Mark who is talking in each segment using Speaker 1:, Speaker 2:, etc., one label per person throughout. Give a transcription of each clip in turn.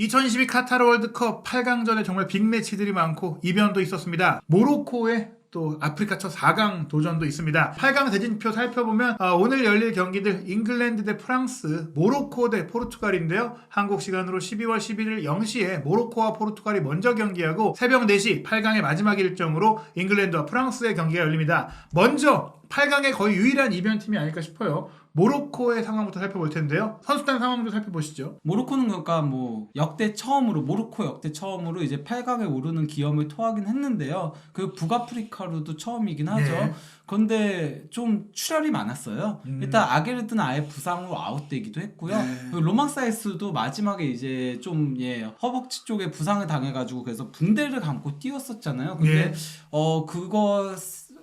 Speaker 1: 2022 카타르 월드컵 8강전에 정말 빅매치들이 많고 이변도 있었습니다. 모로코의 또 아프리카 첫 4강 도전도 있습니다. 8강 대진표 살펴보면 아, 오늘 열릴 경기들 잉글랜드 대 프랑스, 모로코 대 포르투갈인데요. 한국 시간으로 12월 11일 0시에 모로코와 포르투갈이 먼저 경기하고 새벽 4시 8강의 마지막 일정으로 잉글랜드와 프랑스의 경기가 열립니다. 먼저 8강의 거의 유일한 이변 팀이 아닐까 싶어요. 모로코의 상황부터 살펴볼 텐데요. 선수단 상황도 살펴보시죠.
Speaker 2: 모로코는 그러니까 뭐 역대 처음으로 모로코 역대 처음으로 이제 8강에 오르는 기염을 토하긴 했는데요. 그 북아프리카로도 처음이긴 하죠.
Speaker 1: 예.
Speaker 2: 그런데 좀 출혈이 많았어요.
Speaker 1: 음.
Speaker 2: 일단 아게르드는 아예 부상으로 아웃되기도 했고요.
Speaker 1: 네.
Speaker 2: 로망사이스도 마지막에 이제 좀 예, 허벅지 쪽에 부상을 당해가지고 그래서 붕대를 감고 뛰었었잖아요. 근데
Speaker 1: 예.
Speaker 2: 어 그거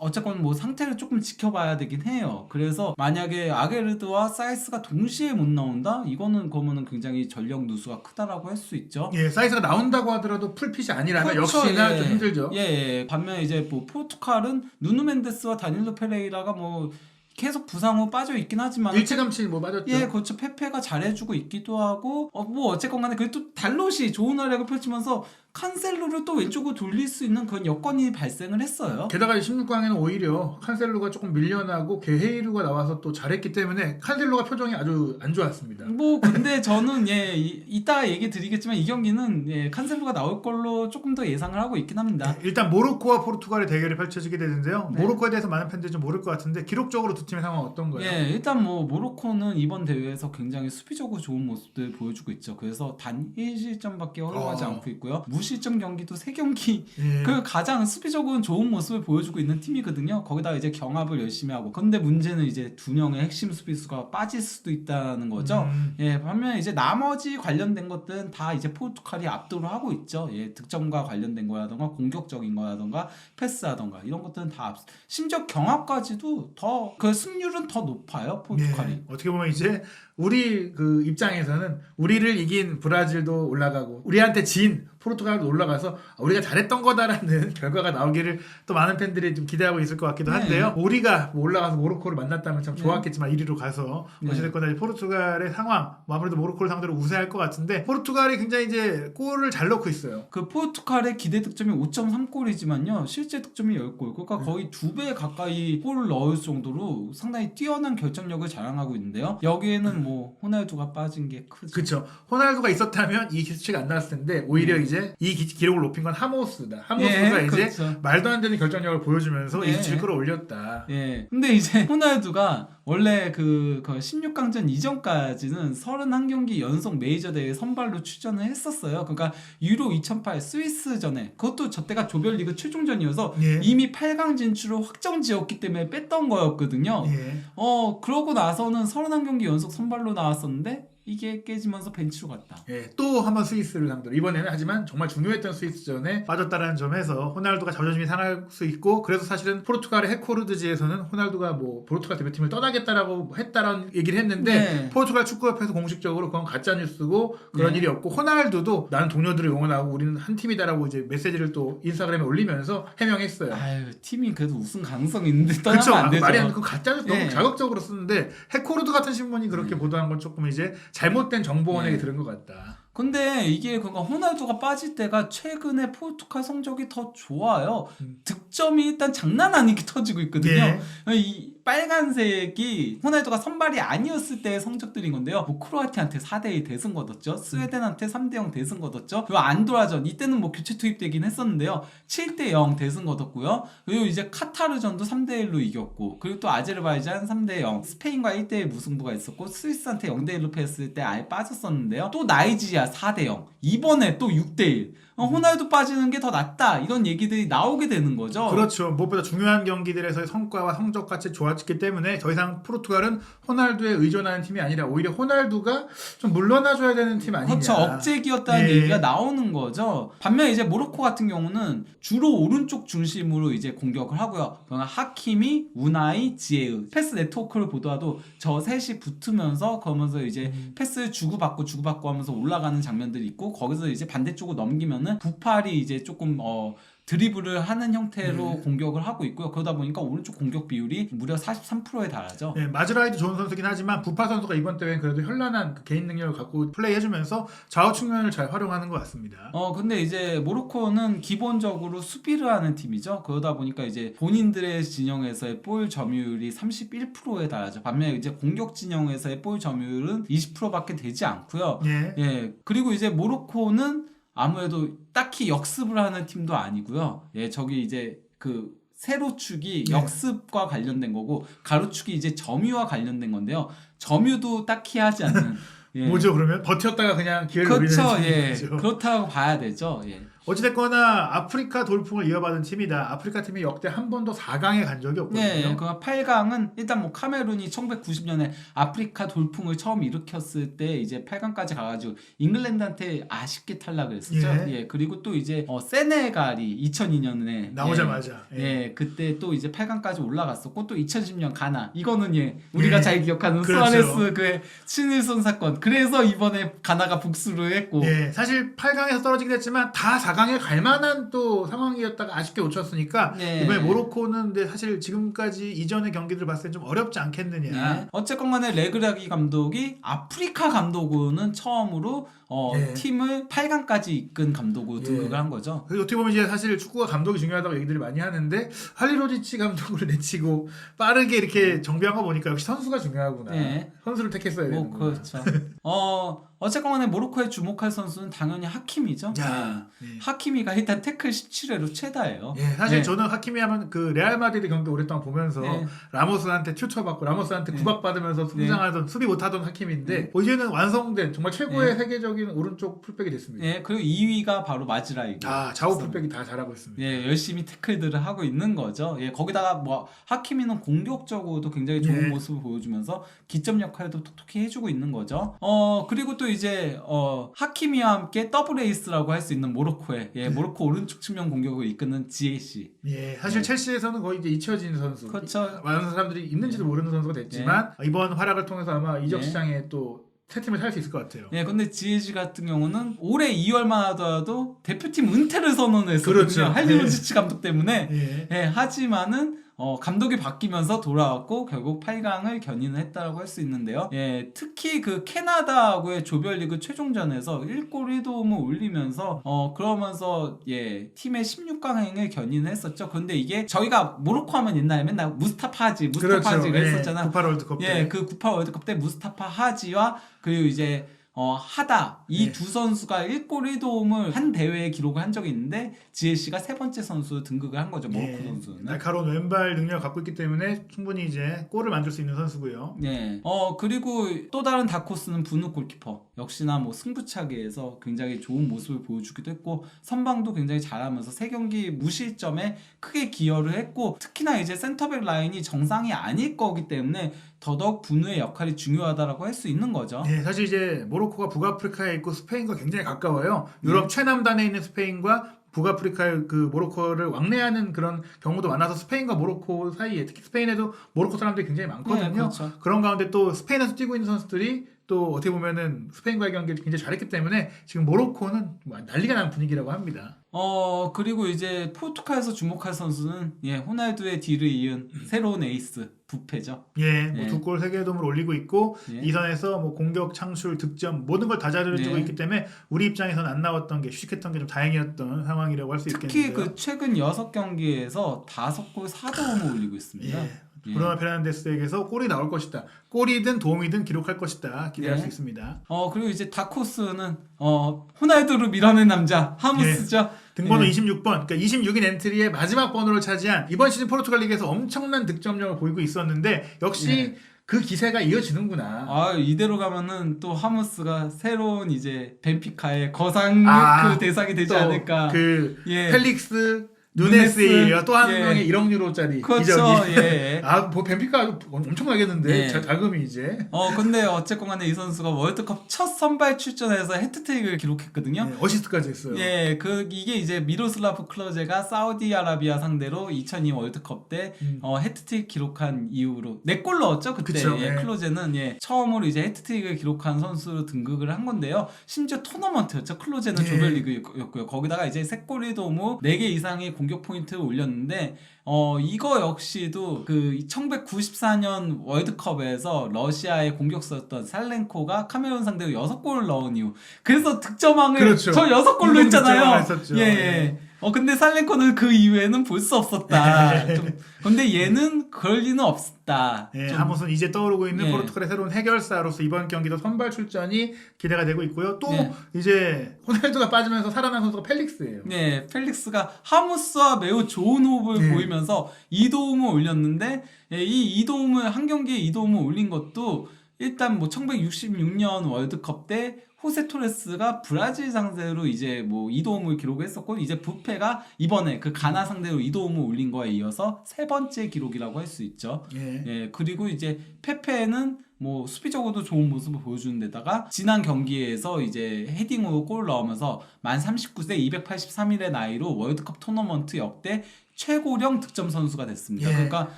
Speaker 2: 어쨌건 뭐 상태를 조금 지켜봐야 되긴 해요. 그래서 만약에 아게르드와 사이스가 동시에 못 나온다? 이거는 그러면은 굉장히 전력 누수가 크다라고 할 수 있죠.
Speaker 1: 예, 사이즈가 나온다고 하더라도 풀핏이 아니라면
Speaker 2: 그렇죠,
Speaker 1: 역시나
Speaker 2: 예.
Speaker 1: 좀 힘들죠.
Speaker 2: 예, 예. 반면 이제 뭐 포르투갈은 누누 멘데스와 다닐로 페레이라가 뭐 계속 부상 후 빠져 있긴 하지만
Speaker 1: 일찌감치 뭐 맞았죠.
Speaker 2: 예, 그렇죠. 페페가 잘해주고 있기도 하고, 어, 뭐, 어쨌건 간에, 그래도 또 달롯이 좋은 활약을 펼치면서 칸셀로를 또 왼쪽으로 돌릴 수 있는 그런 여건이 발생을 했어요.
Speaker 1: 게다가 16강에는 오히려 칸셀로가 조금 밀려나고 게헤이루가 나와서 또 잘했기 때문에 칸셀로가 표정이 아주 안 좋았습니다.
Speaker 2: 뭐, 근데 저는, 예, 이, 이따 얘기 드리겠지만, 이 경기는, 예, 칸셀로가 나올 걸로 조금 더 예상을 하고 있긴 합니다.
Speaker 1: 네, 일단 모로코와 포르투갈의 대결이 펼쳐지게 되는데요.
Speaker 2: 네.
Speaker 1: 모로코에 대해서 많은 팬들이 좀 모를 것 같은데 기록적으로 두 팀의 상황 어떤가요?
Speaker 2: 예, 일단 뭐 모로코는 이번 대회에서 굉장히 수비적으로 좋은 모습들 보여주고 있죠. 그래서 단 1실점밖에 허용하지
Speaker 1: 어.
Speaker 2: 않고 있고요. 무 실점 경기도 3경기
Speaker 1: 예.
Speaker 2: 그 가장 수비적으로는 좋은 모습을 보여주고 있는 팀이거든요. 거기다 이제 경합을 열심히 하고. 근데 문제는 이제 두 명의 핵심 수비수가 빠질 수도 있다는 거죠.
Speaker 1: 음,
Speaker 2: 예, 반면 이제 나머지 관련된 것들은 다 이제 포르투갈이 압도를 하고 있죠. 예, 득점과 관련된 거라던가 공격적인 거라던가 패스하던가 이런 것들은 다 압, 심지어 경합까지도 더 그 승률은 더 높아요. 포르투갈이.
Speaker 1: 예. 어떻게 보면 이제 우리 그 입장에서는 우리를 이긴 브라질도 올라가고 우리한테 진 포르투갈도 올라가서 우리가 잘했던 거다라는 결과가 나오기를 또 많은 팬들이 좀 기대하고 있을 것 같기도
Speaker 2: 네.
Speaker 1: 한데요. 우리가 뭐 올라가서 모로코를 만났다면 참
Speaker 2: 네.
Speaker 1: 좋았겠지만 1위로 가서
Speaker 2: 네.
Speaker 1: 어찌됐거나 포르투갈의 상황 뭐 아무래도 모로코를 상대로 우세할 것 같은데 포르투갈이 굉장히 이제 골을 잘 넣고 있어요.
Speaker 2: 그 포르투갈의 기대 득점이 5.3골이지만요. 실제 득점이 10골. 그러니까
Speaker 1: 네.
Speaker 2: 거의 두 배 가까이 골을 넣을 정도로 상당히 뛰어난 결정력을 자랑하고 있는데요. 여기에는 뭐 호날두가 빠진 게 크죠.
Speaker 1: 그렇죠. 호날두가 있었다면 이 기수치가 안 나왔을 텐데 오히려
Speaker 2: 네.
Speaker 1: 이제 이 기, 기록을 높인 건 하모스다. 하모스가
Speaker 2: 예,
Speaker 1: 이제
Speaker 2: 그렇죠.
Speaker 1: 말도 안 되는 결정력을 보여주면서 이
Speaker 2: 네.
Speaker 1: 수치를 끌어올렸다.
Speaker 2: 예. 근데 이제 호날두가 원래 그, 그 16강전 이전까지는 31경기 연속 메이저 대회 선발로 출전을 했었어요. 그러니까 유로 2008 스위스전에 그것도 저 때가 조별리그 최종전이어서
Speaker 1: 예.
Speaker 2: 이미 8강 진출을 확정지었기 때문에 뺐던 거였거든요.
Speaker 1: 예.
Speaker 2: 어 그러고 나서는 31경기 연속 선발로 나왔었는데 이게 깨지면서 벤치로 갔다.
Speaker 1: 예, 또 한번 스위스를 상대로 이번에는 하지만 정말 중요했던 스위스전에 빠졌다라는 점에서 호날두가 자존심이 상할 수 있고 그래서 사실은 포르투갈의 해코르드지에서는 호날두가 뭐 포르투갈 대표팀을 떠나겠다라고 했다라는 얘기를 했는데
Speaker 2: 네.
Speaker 1: 포르투갈 축구협회에서 공식적으로 그건 가짜 뉴스고 그런
Speaker 2: 네.
Speaker 1: 일이 없고 호날두도 나는 동료들을 응원하고 우리는 한 팀이다라고 이제 메시지를 또 인스타그램에 올리면서 해명했어요.
Speaker 2: 아유 팀이 그래도 우승 가능성이 있는데 떠나면
Speaker 1: 그렇죠.
Speaker 2: 안 되죠.
Speaker 1: 말이 안 돼. 그 가짜 뉴스 너무
Speaker 2: 예.
Speaker 1: 자극적으로 쓰는데 해코르드 같은 신문이 그렇게 보도한 건 조금 이제 잘못된 정보원에게
Speaker 2: 예.
Speaker 1: 들은 것 같다.
Speaker 2: 근데 이게 그니까 호날두가 빠질 때가 최근에 포르투갈 성적이 더 좋아요.
Speaker 1: 음.
Speaker 2: 득점이 일단 장난 아니게 터지고 있거든요.
Speaker 1: 예.
Speaker 2: 이 빨간색이 호날두가 선발이 아니었을 때의 성적들인 건데요. 뭐 크로아티아한테 4대1 대승 거뒀죠. 스웨덴한테 3대0 대승 거뒀죠. 그리고 안도라전 이때는 뭐 교체 투입되긴 했었는데요. 7대0 대승 거뒀고요. 그리고 이제 카타르전도 3대1로 이겼고 그리고 또 아제르바이잔 3대0 스페인과 1대1 무승부가 있었고 스위스한테 0대1로 패했을 때 아예 빠졌었는데요. 또 나이지리아 4대0 이번에 또 6대1 어, 호날두 빠지는 게 더 낫다 이런 얘기들이 나오게 되는 거죠.
Speaker 1: 그렇죠. 무엇보다 중요한 경기들에서의 성과와 성적 같이 좋았기 때문에 더 이상 포르투갈은 호날두에 의존하는 팀이 아니라 오히려 호날두가 좀 물러나줘야 되는 팀 아니냐.
Speaker 2: 그렇죠. 억제기였다는
Speaker 1: 예.
Speaker 2: 얘기가 나오는 거죠. 반면 이제 모로코 같은 경우는 주로 오른쪽 중심으로 이제 공격을 하고요. 그러나 하키미, 우나이, 지에우 패스 네트워크를 보더라도 저 셋이 붙으면서 그러면서 이제
Speaker 1: 음.
Speaker 2: 패스 주고받고 주고받고 하면서 올라가는 장면들이 있고 거기서 이제 반대쪽으로 넘기면은 보면은 부팔이 이제 조금 어 드리블을 하는 형태로
Speaker 1: 네.
Speaker 2: 공격을 하고 있고요. 그러다 보니까 오른쪽 공격 비율이 무려 43%에 달하죠.
Speaker 1: 네, 마즈라이도 좋은 선수긴 하지만 부파 선수가 이번 대회는 그래도 현란한 그 개인 능력을 갖고 플레이해주면서 좌우 측면을 잘 활용하는 것 같습니다.
Speaker 2: 어 근데 이제 모로코는 기본적으로 수비를 하는 팀이죠. 그러다 보니까 이제 본인들의 진영에서의 볼 점유율이 31%에 달하죠. 반면에 이제 공격 진영에서의 볼 점유율은 20%밖에 되지 않고요.
Speaker 1: 예.
Speaker 2: 예 그리고 이제 모로코는 아무래도 딱히 역습을 하는 팀도 아니고요. 예 저기 이제 그 세로축이
Speaker 1: 네.
Speaker 2: 역습과 관련된 거고 가로축이 이제 점유와 관련된 건데요. 점유도 딱히 하지 않는. 예.
Speaker 1: 뭐죠 그러면 버텼다가 그냥 기회를
Speaker 2: 그렇죠.
Speaker 1: 노리는
Speaker 2: 예.
Speaker 1: 팀이죠.
Speaker 2: 그렇다고 봐야 되죠. 예.
Speaker 1: 어찌됐거나 아프리카 돌풍을 이어받은 팀이다. 아프리카 팀이 역대 한 번도 4강에 간 적이 없거든요.
Speaker 2: 네, 그 8강은 일단 뭐 카메룬이 1990년에 아프리카 돌풍을 처음 일으켰을 때 이제 8강까지 가가지고 잉글랜드한테 아쉽게 탈락을 했었죠.
Speaker 1: 예.
Speaker 2: 예, 그리고 또 이제 어, 세네갈이 2002년에
Speaker 1: 나오자마자.
Speaker 2: 예,
Speaker 1: 예.
Speaker 2: 예, 그때 또 이제 8강까지 올라갔었고 또 2010년 가나 이거는 예 우리가
Speaker 1: 예.
Speaker 2: 잘 기억하는
Speaker 1: 그렇죠.
Speaker 2: 수아레스 그 친일손 사건 그래서 이번에 가나가 복수를 했고
Speaker 1: 예, 사실 8강에서 떨어지긴 했지만 다 4강 에 갈 만한 또 상황이었다가 아쉽게 놓쳤으니까
Speaker 2: 네.
Speaker 1: 이번에 모로코는 근데 사실 지금까지 이전의 경기들 봤을 때 좀 어렵지 않겠느냐.
Speaker 2: 네. 어쨌건 간에 레그라기 감독이 아프리카 감독으로는 처음으로 어,
Speaker 1: 예.
Speaker 2: 팀을 8강까지 이끈 감독으로
Speaker 1: 예.
Speaker 2: 등극을 한 거죠.
Speaker 1: 그래서 어떻게 보면 이제 사실 축구가 감독이 중요하다고 얘기들을 많이 하는데 할리로지치 감독을 내치고 빠르게 이렇게 정비한 거 보니까 역시 선수가 중요하구나.
Speaker 2: 네.
Speaker 1: 선수를 택했어야
Speaker 2: 뭐
Speaker 1: 되는구나.
Speaker 2: 그렇죠. 어 어쨌건 간에 모로코에 주목할 선수는 당연히 하킴이죠.
Speaker 1: 자,
Speaker 2: 예.
Speaker 1: 예.
Speaker 2: 하키미가 일단 태클 17회로 최다예요.
Speaker 1: 예, 사실
Speaker 2: 네.
Speaker 1: 저는 하키미 하면 그 레알 마드리드 경기 오랫동안 보면서
Speaker 2: 네.
Speaker 1: 라모스한테 튜처받고 라모스한테
Speaker 2: 네.
Speaker 1: 구박받으면서 성장하던 수비 못하던 하키미인데
Speaker 2: 네.
Speaker 1: 어, 이제는 완성된 정말 최고의 세계적인 오른쪽 풀백이 됐습니다.
Speaker 2: 예, 그리고 2위가 바로 마즈라이고.
Speaker 1: 아 좌우 풀백이 다 잘하고 있습니다.
Speaker 2: 예, 열심히 태클들을 하고 있는 거죠. 예, 거기다가 뭐 하키미는 공격적으로도 굉장히 좋은
Speaker 1: 예.
Speaker 2: 모습을 보여주면서 기점 역할도 톡톡히 해주고 있는 거죠. 어 그리고 또 이제 어 하키미와 함께 더블 에이스라고 할 수 있는 모로코의 예, 모로코 오른쪽 측면 공격을 이끄는 지에시.
Speaker 1: 예, 사실
Speaker 2: 네.
Speaker 1: 첼시에서는 거의 이제 잊혀진 선수.
Speaker 2: 그렇죠.
Speaker 1: 많은 사람들이 있는지도 모르는 선수가 됐지만 이번 활약을 통해서 아마 이적
Speaker 2: 네.
Speaker 1: 시장에 또 새 팀을 살 수 있을 것 같아요.
Speaker 2: 예, 근데 지에시 같은 경우는 올해 2월만 하더라도 대표팀 은퇴를 선언했거든요.
Speaker 1: 그렇죠.
Speaker 2: 할리로지치 감독 때문에.
Speaker 1: 예.
Speaker 2: 예, 하지만은 어, 감독이 바뀌면서 돌아왔고 결국 8강을 견인을 했다라고 할 수 있는데요. 예, 특히 그 캐나다하고의 조별리그 최종전에서 1골 1도움을 올리면서 어 그러면서 예 팀의 16강행을 견인을 했었죠. 근데 이게 저희가 모로코 하면 옛날에 맨날 무스타파 하지 무스타파 하지
Speaker 1: 그렇죠.
Speaker 2: 그랬었잖아.
Speaker 1: 예, 98 월드컵 때.
Speaker 2: 예, 그 98 월드컵 때 무스타파 하지와 그리고 이제 어, 하다 이
Speaker 1: 네.
Speaker 2: 두 선수가 1골 1도움을 한 대회에 기록을 한 적이 있는데 지혜 씨가 세 번째 선수 등극을 한 거죠 모로코
Speaker 1: 예,
Speaker 2: 선수는.
Speaker 1: 날카로운 왼발 능력을 갖고 있기 때문에 충분히 이제 골을 만들 수 있는 선수고요.
Speaker 2: 네. 어 그리고 또 다른 다코스는 분우 골키퍼 역시나 뭐 승부차기에서 굉장히 좋은 모습을 보여주기도 했고 선방도 굉장히 잘하면서 세 경기 무실점에 크게 기여를 했고 특히나 이제 센터백 라인이 정상이 아닐 거기 때문에 더더욱 분우의 역할이 중요하다라고 할 수 있는 거죠.
Speaker 1: 예, 사실 이제 모로코가 북아프리카에 있고 스페인과 굉장히 가까워요. 유럽
Speaker 2: 네.
Speaker 1: 최남단에 있는 스페인과 북아프리카의 그 모로코를 왕래하는 그런 경우도 많아서 스페인과 모로코 사이에 특히 스페인에도 모로코 사람들이 굉장히 많거든요.
Speaker 2: 네, 그렇죠.
Speaker 1: 그런 가운데 또 스페인에서 뛰고 있는 선수들이 또 어떻게 보면은 스페인과의 경기를 굉장히 잘했기 때문에 지금 모로코는 뭐 난리가 난 분위기라고 합니다.
Speaker 2: 어 그리고 이제 포르투갈에서 주목할 선수는 예 호날두의 뒤를 이은 새로운 에이스 부페죠.
Speaker 1: 예, 뭐
Speaker 2: 예.
Speaker 1: 두골 세개 도움을 올리고 있고
Speaker 2: 예.
Speaker 1: 이 선에서 뭐 공격, 창출, 득점 모든 걸다 잘해주고
Speaker 2: 네.
Speaker 1: 있기 때문에 우리 입장에서는 안 나왔던 게 휴식했던 게 좀 다행이었던 상황이라고 할수
Speaker 2: 특히
Speaker 1: 있겠는데요.
Speaker 2: 그 최근 6 경기에서 5골 4도움을 올리고 있습니다.
Speaker 1: 예.
Speaker 2: 예.
Speaker 1: 브루노 페르난데스에게서 골이 나올 것이다. 골이든 도움이든 기록할 것이다. 기대할
Speaker 2: 네.
Speaker 1: 수 있습니다.
Speaker 2: 어 그리고 이제 다코스는 어 호날두를 밀어낸 남자 하무스죠.
Speaker 1: 등번호
Speaker 2: 예.
Speaker 1: 26번, 그러니까 26인 엔트리의 마지막 번호를 차지한 이번 시즌 포르투갈 리그에서 엄청난 득점력을 보이고 있었는데 역시
Speaker 2: 예.
Speaker 1: 그 기세가 이어지는구나.
Speaker 2: 아 이대로 가면은 또 하무스가 새로운 이제 벤피카의 거상
Speaker 1: 아,
Speaker 2: 그 대상이 되지
Speaker 1: 또
Speaker 2: 않을까.
Speaker 1: 그
Speaker 2: 예.
Speaker 1: 펠릭스 누네스예요. 또한
Speaker 2: 예.
Speaker 1: 명의 1억 유로짜리
Speaker 2: 그렇죠.
Speaker 1: 이적이.
Speaker 2: 예.
Speaker 1: 아, 뭐 벤피카 엄청나겠는데
Speaker 2: 예.
Speaker 1: 자, 자금이 이제
Speaker 2: 어 근데 어쨌건 간에 이 선수가 월드컵 첫 선발 출전에서 해트트릭을 기록했거든요.
Speaker 1: 예, 어시스트까지 했어요.
Speaker 2: 예, 그 이게 이제 미로슬라프 클로제가 사우디아라비아 상대로 2002 월드컵 때
Speaker 1: 음.
Speaker 2: 어, 해트트릭 기록한 이후로 네 골 넣었죠 그때
Speaker 1: 그쵸,
Speaker 2: 예,
Speaker 1: 예.
Speaker 2: 클로제는 예, 처음으로 이제 해트트릭을 기록한 선수로 등극을 한 건데요 심지어 토너먼트였죠 클로제는
Speaker 1: 예.
Speaker 2: 조별리그였고요 거기다가 이제 세 골이 도무 4개 이상의 공격 포인트를 올렸는데 어 이거 역시도 그 1994년 월드컵에서 러시아의 공격수였던 살렌코가 카메룬 상대로 6골을 넣은 이후 그래서 득점왕을
Speaker 1: 그렇죠.
Speaker 2: 저 6골로
Speaker 1: 공동
Speaker 2: 했잖아요
Speaker 1: 했었죠.
Speaker 2: 예, 예. 어 근데 살렌코는 그 이후에는 볼 수 없었다.
Speaker 1: 예.
Speaker 2: 좀, 근데 얘는 그럴 리는 없었다.
Speaker 1: 예,
Speaker 2: 좀,
Speaker 1: 아무튼 이제 떠오르고 있는
Speaker 2: 예.
Speaker 1: 포르투갈의 새로운 해결사로서 이번 경기도 선발 출전이 기대가 되고 있고요. 또
Speaker 2: 예.
Speaker 1: 이제 호날두가 빠지면서 살아난 선수가 펠릭스예요.
Speaker 2: 네, 펠릭스가 하무스와 매우 좋은 호흡을
Speaker 1: 예.
Speaker 2: 보이면서 이도움을 올렸는데 예, 이 이도움을 한 경기에 이도움을 올린 것도 일단 뭐 1966년 월드컵 때 호세 토레스가 브라질 상대로 이제 뭐 이도움을 기록했었고 이제 부페가 이번에 그 가나 상대로 이도움을 올린 거에 이어서 세 번째 기록이라고 할 수 있죠.
Speaker 1: 예.
Speaker 2: 예, 그리고 이제 페페는 뭐 수비적으로도 좋은 모습을 보여주는 데다가 지난 경기에서 이제 헤딩으로 골을 넣으면서 만 39세 283일의 나이로 월드컵 토너먼트 역대 최고령 득점 선수가 됐습니다.
Speaker 1: 예.
Speaker 2: 그러니까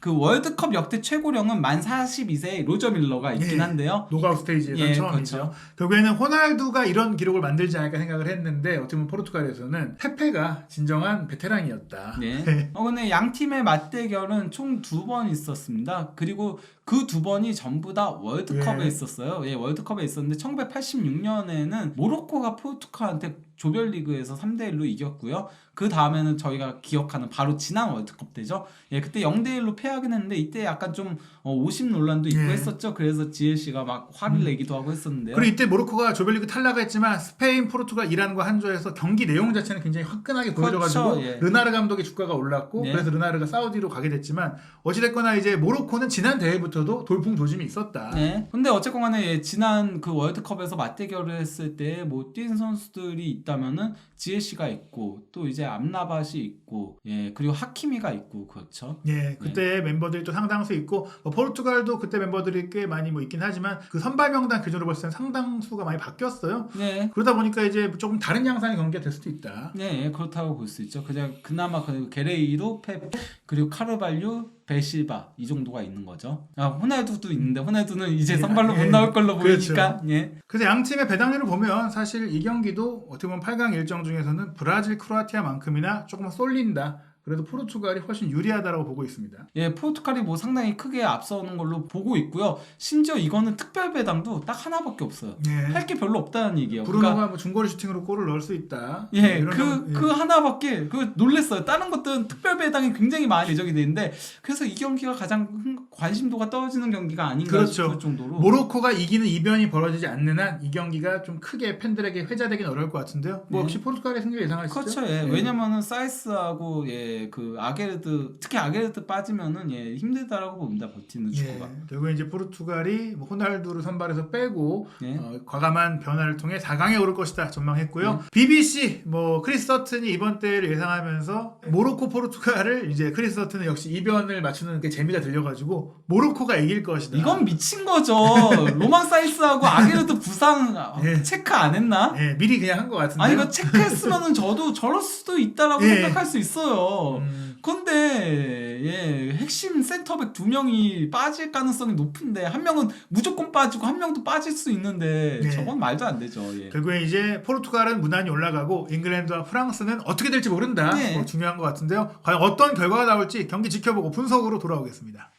Speaker 2: 그 월드컵 역대 최고령은 만 42세 로저 밀러가 있긴
Speaker 1: 예.
Speaker 2: 한데요.
Speaker 1: 노가웃 스테이지에서
Speaker 2: 예,
Speaker 1: 처음이죠.
Speaker 2: 그렇죠.
Speaker 1: 결국에는 호날두가 이런 기록을 만들지 않을까 생각을 했는데 어떻게 보면 포르투갈에서는 페페가 진정한 베테랑이었다.
Speaker 2: 네. 어, 근데 양 팀의 맞대결은 총 두 번 있었습니다. 그리고 그 두 번이 전부 다 월드컵에
Speaker 1: 예.
Speaker 2: 있었어요. 예, 월드컵에 있었는데 1986년에는 모로코가 포르투갈한테 조별리그에서 3대 1로 이겼고요. 그 다음에는 저희가 기억하는 바로 지난 월드컵 때죠. 예, 그때 0대 1로 패하긴 했는데 이때 약간 좀 어, 50 논란도 있고
Speaker 1: 예.
Speaker 2: 했었죠. 그래서 지엘씨가 막 화를
Speaker 1: 음.
Speaker 2: 내기도 하고 했었는데요.
Speaker 1: 그리고 이때 모로코가 조별리그 탈락했지만 스페인, 포르투갈, 이란과 한조에서 경기 내용 자체는 굉장히 화끈하게 보여져가지고
Speaker 2: 그렇죠, 예.
Speaker 1: 르나르 감독의 주가가 올랐고
Speaker 2: 예.
Speaker 1: 그래서 르나르가 사우디로 가게 됐지만 어찌됐거나 이제 모로코는 지난 대회부터도 돌풍 조짐이 있었다.
Speaker 2: 네. 근데 어쨌건 간에 예, 지난 그 월드컵에서 맞대결을 했을 때 뭐 뛴 선수들이 있다면은 지에시가 있고 또 이제 암라밭이 있고 예 그리고 하키미가 있고 그렇죠.
Speaker 1: 예, 그때 멤버들이 또 상당수 있고 뭐 포르투갈도 그때 멤버들이 꽤 많이 뭐 있긴 하지만 그 선발 명단 기준으로 봤을 땐 상당수가 많이 바뀌었어요.
Speaker 2: 네.
Speaker 1: 그러다 보니까 이제 조금 다른 양상의 경기가 될 수도 있다.
Speaker 2: 네, 예, 그렇다고 볼 수 있죠. 그냥 그나마 그 게레이로 페페 그리고 카르발류 베실바 이 정도가 있는 거죠. 아 호날두도 있는데 호날두는 이제
Speaker 1: 예,
Speaker 2: 선발로
Speaker 1: 예.
Speaker 2: 못 나올 걸로
Speaker 1: 그렇죠.
Speaker 2: 보이니까 예.
Speaker 1: 그래서 양 팀의 배당률을 보면 사실 이 경기도 어떻게 보면 8강 일정 중에서는 브라질, 크로아티아만큼이나 조금 쏠린다. 그래도 포르투갈이 훨씬 유리하다라고 보고 있습니다.
Speaker 2: 예, 포르투갈이 뭐 상당히 크게 앞서는 걸로 보고 있고요. 심지어 이거는 특별 배당도 딱 하나밖에 없어요.
Speaker 1: 예.
Speaker 2: 할게 별로 없다는 얘기예요.
Speaker 1: 브루노가
Speaker 2: 그러니까
Speaker 1: 뭐 중거리 슈팅으로 골을 넣을 수 있다.
Speaker 2: 예,
Speaker 1: 이런
Speaker 2: 그,
Speaker 1: 점- 예.
Speaker 2: 그 하나밖에, 그 놀랬어요. 다른 것들은 특별 배당이 굉장히 많이 예정이 돼 있는데, 그래서 이 경기가 가장 흥- 관심도가 떨어지는 경기가 아닌가
Speaker 1: 그렇죠.
Speaker 2: 싶을 정도로.
Speaker 1: 모로코가 이기는 이변이 벌어지지 않는 한 이 경기가 좀 크게 팬들에게 회자되긴 어려울 것 같은데요. 뭐
Speaker 2: 네.
Speaker 1: 혹시 포르투갈의 승리를 예상하시죠?
Speaker 2: 그렇죠. 예. 왜냐면은 사이스하고 예, 그 아게르드 특히 아게르드 빠지면은 예, 힘들다라고 봅니다. 버티는
Speaker 1: 예,
Speaker 2: 축구가.
Speaker 1: 결국에 이제 포르투갈이 뭐 호날두를 선발해서 빼고
Speaker 2: 예.
Speaker 1: 어, 과감한 변화를 통해 4강에 오를 것이다 전망했고요.
Speaker 2: 네.
Speaker 1: BBC 뭐 크리스 서튼이 이번 대회를 예상하면서 모로코 포르투갈을 이제 크리스 서튼은 역시 이변을 맞추는 게 재미가 들려가지고 모로코가 이길 것이다.
Speaker 2: 이건 미친 거죠. 로망 사이스하고 아게르드 부상 아,
Speaker 1: 예.
Speaker 2: 체크 안 했나?
Speaker 1: 예, 미리 그냥 한 것 같은데.
Speaker 2: 아니 이거 체크했으면은 저도 저럴 수도 있다라고
Speaker 1: 예.
Speaker 2: 생각할 수 있어요.
Speaker 1: 음,
Speaker 2: 근데 예, 핵심 센터백 두 명이 빠질 가능성이 높은데 한 명은 무조건 빠지고 한 명도 빠질 수 있는데
Speaker 1: 네.
Speaker 2: 저건 말도 안 되죠. 예.
Speaker 1: 결국에 이제 포르투갈은 무난히 올라가고 잉글랜드와 프랑스는 어떻게 될지 모른다.
Speaker 2: 네.
Speaker 1: 뭐 중요한 것 같은데요. 과연 어떤 결과가 나올지 경기 지켜보고 분석으로 돌아오겠습니다.